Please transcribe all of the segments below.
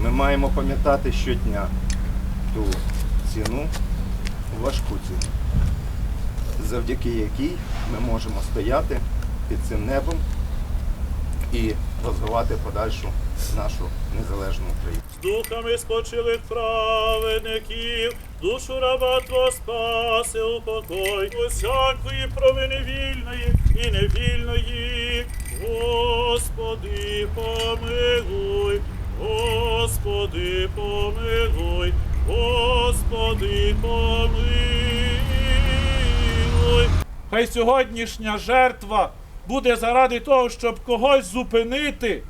Ми маємо пам'ятати щодня ту ціну, важку ціну, завдяки якій ми можемо стояти під цим небом і розвивати подальшу нашу незалежну Україну. з духами спочилих праведників, душу раба Твого спаси упокой, усякої провини вільної і невільної. Господи, помилуй, Господи, помилуй, Господи, помилуй. Хай сьогоднішня жертва буде заради того, щоб когось зупинити,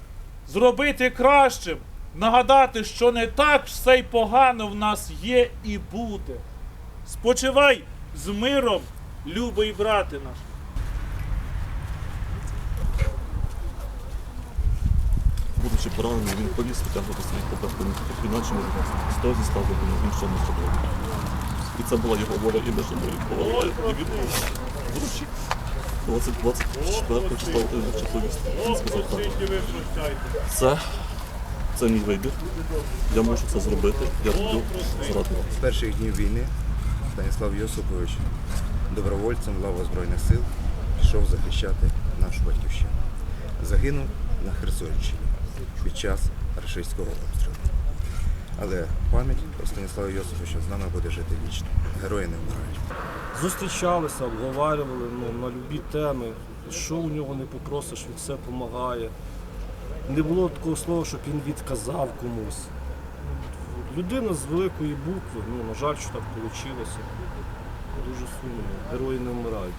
зробити кращим, нагадати, що не так все й погано в нас є і буде. Спочивай з миром, любий брате наш. Будучи поранений, він повіз витягувати своїх побратимів, інакше може з того зі він що не зробив. І це була його воля і наша воля. І він вручив 20 24 числа чи. Він сказав так. Це, це мій вибір. Я можу це зробити. Я заради вас. З перших днів війни Станіслав Йосипович добровольцем лави Збройних сил пішов захищати нашу батьківщину. Загинув на Херсонщині під час рашистського обстрілу. Але пам'ять про Станіслава Йосиповича з нами буде жити вічно. Герої не вмирають. Зустрічалися, обговорювали ну, на любі теми. Що у нього не попросиш, він все допомагає. Не було такого слова, щоб він відказав комусь. Людина з великої букви, ну, на жаль, що так вийшло. Дуже сумно. Герої не вмирають.